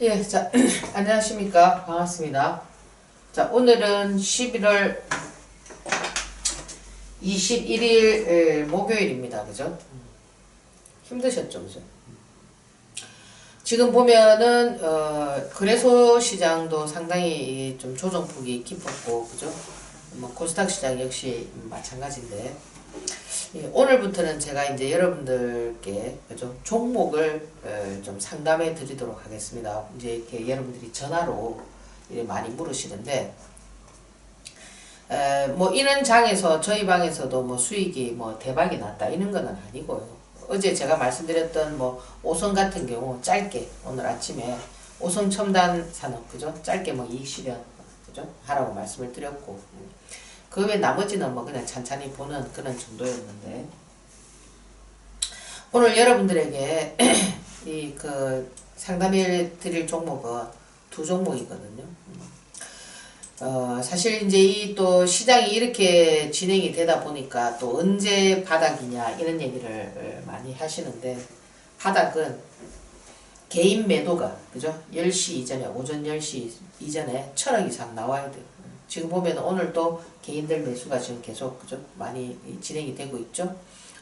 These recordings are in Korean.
예, 자, 안녕하십니까. 반갑습니다. 자, 오늘은 11월 21일 에, 목요일입니다. 그죠? 힘드셨죠, 그죠? 지금 보면은, 어, 거래소 시장도 상당히 좀 조정폭이 깊었고, 그죠? 뭐, 코스닥 시장 역시 마찬가지인데, 예, 오늘부터는 제가 이제 여러분들께 그죠 종목을 어, 좀 상담해 드리도록 하겠습니다. 이제 이렇게 여러분들이 전화로 많이 물으시는데 에, 뭐 이런 장에서 저희 방에서도 뭐 수익이 뭐 대박이 났다 이런 거는 아니고요. 어제 제가 말씀드렸던 뭐 오성 같은 경우 짧게 오늘 아침에 오성 첨단 산업 그죠 짧게 뭐 이익 실현 그죠 하라고 말씀을 드렸고 그 외 나머지는 뭐 그냥 찬찬히 보는 그런 정도였는데 오늘 여러분들에게 이 그 상담해 드릴 종목은 두 종목이거든요. 어 사실 이제 이 또 시장이 이렇게 진행이 되다 보니까 또 언제 바닥이냐 이런 얘기를 많이 하시는데 바닥은 개인 매도가 그죠? 10시 이전에 오전 10시 이전에 천억 이상 나와야 돼요. 지금 보면 오늘 또 개인들 매수가 지금 계속 그죠 많이 진행이 되고 있죠.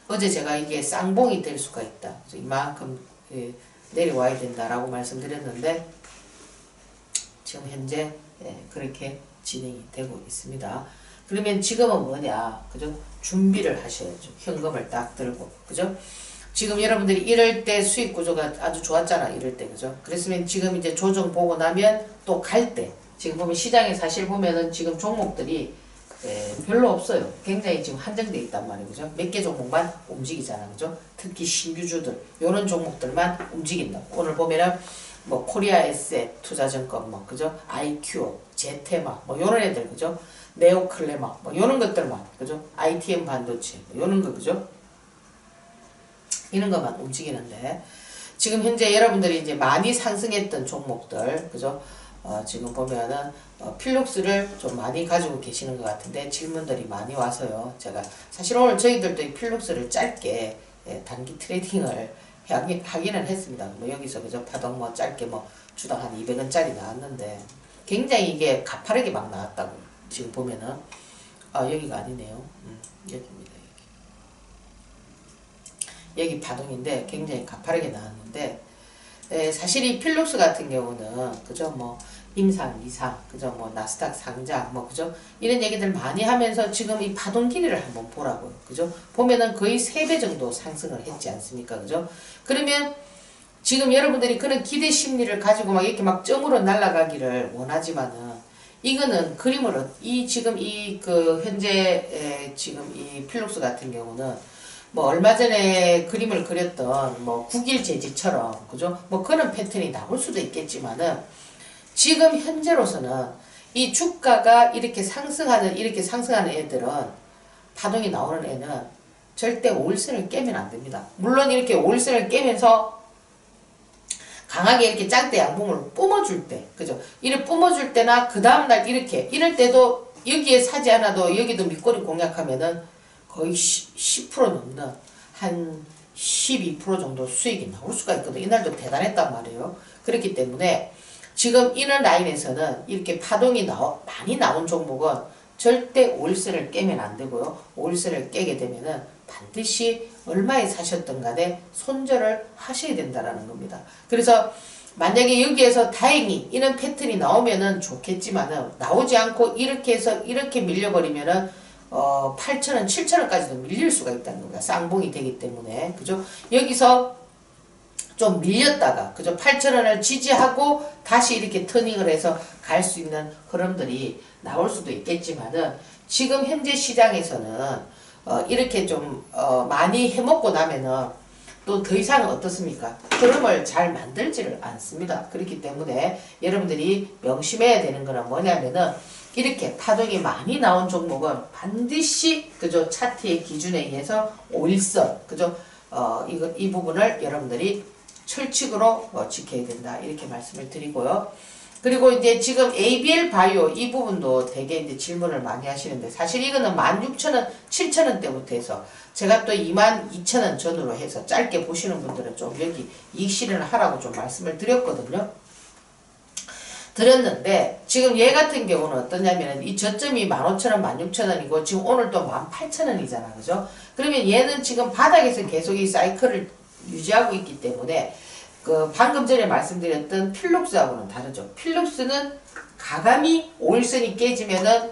어제 제가 이게 쌍봉이 될 수가 있다. 이만큼 예, 내려와야 된다라고 말씀드렸는데 지금 현재 예, 그렇게 진행이 되고 있습니다. 그러면 지금은 뭐냐, 그죠? 준비를 하셔야죠. 현금을 딱 들고, 그죠? 지금 여러분들이 이럴 때 수익 구조가 아주 좋았잖아, 이럴 때, 그죠? 그랬으면 지금 이제 조정 보고 나면 또 갈 때, 지금 보면 시장에 사실 보면은 지금 종목들이 예, 별로 없어요. 굉장히 지금 한정돼 있단 말이에요. 그죠? 몇 개 종목만 움직이잖아. 그죠? 특히 신규주들, 요런 종목들만 움직인다. 오늘 보면은 뭐 코리아 에셋 투자증권 뭐 그죠? 아이큐, 제테마 뭐 요런 애들 그죠? 네오클레마 뭐 요런 것들만 그죠? ITM 반도체 뭐 요런 거 그죠? 이런 것만 움직이는데 지금 현재 여러분들이 이제 많이 상승했던 종목들 그죠? 어, 지금 보면은 어, 필룩스를 좀 많이 가지고 계시는 것 같은데 질문들이 많이 와서요. 제가 사실 오늘 저희들도 이 필룩스를 짧게 예, 단기 트레이딩을 하긴, 하기는 했습니다. 뭐 여기서 그저 파동 뭐 짧게 뭐 주당 한 200원짜리 나왔는데 굉장히 이게 가파르게 막 나왔다고 지금 보면은 아 여기가 아니네요. 음, 여기입니다. 여기. 여기 파동인데 굉장히 가파르게 나왔는데 에, 사실 이 필룩스 같은 경우는 그죠 뭐 임상, 이상, 그죠? 뭐 나스닥 상장, 뭐 그죠? 이런 얘기들 많이 하면서 지금 이 파동 길이를 한번 보라고요. 그죠? 보면은 거의 3배 정도 상승을 했지 않습니까? 그죠? 그러면 지금 여러분들이 그런 기대 심리를 가지고 막 이렇게 막 점으로 날아가기를 원하지만은 이거는 그림으로 이 지금 이 그 현재 에 지금 이 필룩스 같은 경우는 뭐 얼마 전에 그림을 그렸던 뭐 국일 재지처럼 그죠? 뭐 그런 패턴이 나올 수도 있겠지만은 지금 현재로서는 이 주가가 이렇게 상승하는 이렇게 상승하는 애들은 파동이 나오는 애는 절대 올세를 깨면 안 됩니다. 물론 이렇게 올세를 깨면서 강하게 이렇게 짱대 양봉을 뿜어줄 때, 그죠? 이렇게 뿜어줄 때나 그 다음날 이렇게, 이럴 때도 여기에 사지 않아도 여기도 밑꼬리 공략하면은 거의 10% 넘는 한 12% 정도 수익이 나올 수가 있거든요. 이날도 대단했단 말이에요. 그렇기 때문에 지금 이런 라인에서는 이렇게 파동이 나오, 많이 나온 종목은 절대 올세를 깨면 안 되고요. 올세를 깨게 되면은 반드시 얼마에 사셨던 간에 손절을 하셔야 된다라는 겁니다. 그래서 만약에 여기에서 다행히 이런 패턴이 나오면은 좋겠지만은 나오지 않고 이렇게 해서 이렇게 밀려버리면은 어 8천원, 7천원까지도 밀릴 수가 있다는 겁니다. 쌍봉이 되기 때문에 그죠? 여기서 좀 밀렸다가 그죠 8천원을 지지하고 다시 이렇게 터닝을 해서 갈 수 있는 흐름들이 나올 수도 있겠지만은 지금 현재 시장에서는 어 이렇게 좀 어 많이 해먹고 나면은 또 더 이상 어떻습니까? 흐름을 잘 만들지를 않습니다. 그렇기 때문에 여러분들이 명심해야 되는 거는 뭐냐면은 이렇게 파동이 많이 나온 종목은 반드시 그죠 차트의 기준에 의해서 오일선 그죠 어 이거 이 부분을 여러분들이 철칙으로 어, 지켜야 된다 이렇게 말씀을 드리고요. 그리고 이제 지금 ABL 바이오 이 부분도 되게 이제 질문을 많이 하시는데 사실 이거는 16,000원, 7,000원 대부터 해서 제가 또 22,000원 전후로 해서 짧게 보시는 분들은 좀 여기 이익 실현을 하라고 좀 말씀을 드렸거든요. 드렸는데 지금 얘 같은 경우는 어떠냐면 이 저점이 15,000원, 16,000원이고 지금 오늘 또 18,000원이잖아. 그죠? 그러면 얘는 지금 바닥에서 계속 이 사이클을 유지하고 있기 때문에 그 방금 전에 말씀드렸던 필룩스하고는 다르죠. 필룩스는 가감이 오일선이 깨지면은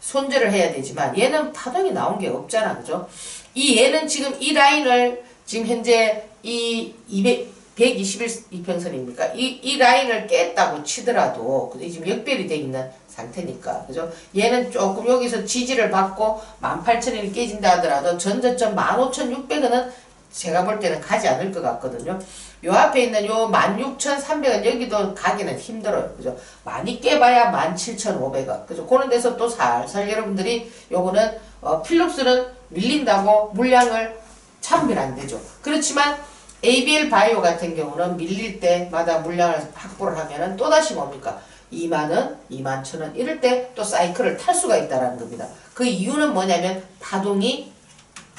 손절을 해야 되지만 얘는 파동이 나온 게 없잖아. 그죠? 이 얘는 지금 이 라인을 지금 현재 이 200, 121이평선입니까? 이, 이 라인을 깼다고 치더라도? 지금 역별이 돼 있는 상태니까 그죠? 얘는 조금 여기서 지지를 받고 18,000원이 깨진다 하더라도 전저점 15,600원은 제가 볼 때는 가지 않을 것 같거든요. 요 앞에 있는 요 16,300원 여기도 가기는 힘들어요. 그죠? 많이 깨봐야 17,500원. 그죠? 그런 데서 또 살살 여러분들이 요거는 어, 필룩스는 밀린다고 물량을 참으면 안 되죠. 그렇지만 ABL 바이오 같은 경우는 밀릴 때마다 물량을 확보를 하면은 또다시 뭡니까? 2만원, 2만 천원 이럴 때 또 사이클을 탈 수가 있다라는 겁니다. 그 이유는 뭐냐면 파동이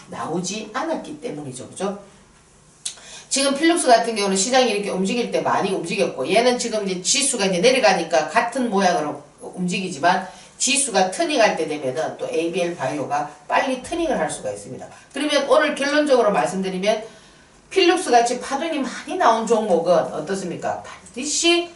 나오지 않았기 때문이죠. 그죠? 지금 필룩스 같은 경우는 시장이 이렇게 움직일 때 많이 움직였고 얘는 지금 이제 지수가 이제 내려가니까 같은 모양으로 움직이지만 지수가 트닝할 때 되면은 또 ABL 바이오가 빨리 트닝을 할 수가 있습니다. 그러면 오늘 결론적으로 말씀드리면 필룩스 같이 파동이 많이 나온 종목은 어떻습니까? 반드시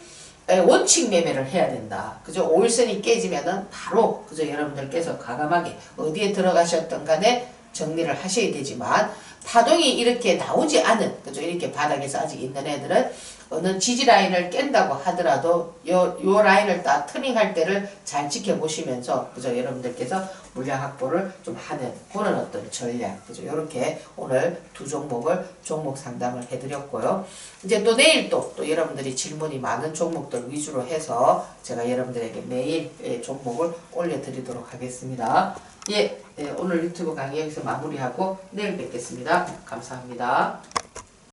에, 원칙 매매를 해야 된다. 그죠? 오일선이 깨지면은 바로 그죠? 여러분들께서 과감하게 어디에 들어가셨던 간에 정리를 하셔야 되지만 파동이 이렇게 나오지 않은 그죠? 이렇게 바닥에서 아직 있는 애들은 어느 지지 라인을 깬다고 하더라도 요, 요 라인을 딱 트닝할 때를 잘 지켜보시면서 그죠? 여러분들께서 물량 확보를 좀 하는 그런 어떤 전략 그죠? 요렇게 오늘 두 종목을 종목 상담을 해드렸고요. 이제 또 내일 또, 또 여러분들이 질문이 많은 종목들 위주로 해서 제가 여러분들에게 매일 예, 종목을 올려드리도록 하겠습니다. 예, 예, 오늘 유튜브 강의 여기서 마무리하고 내일 뵙겠습니다. 감사합니다.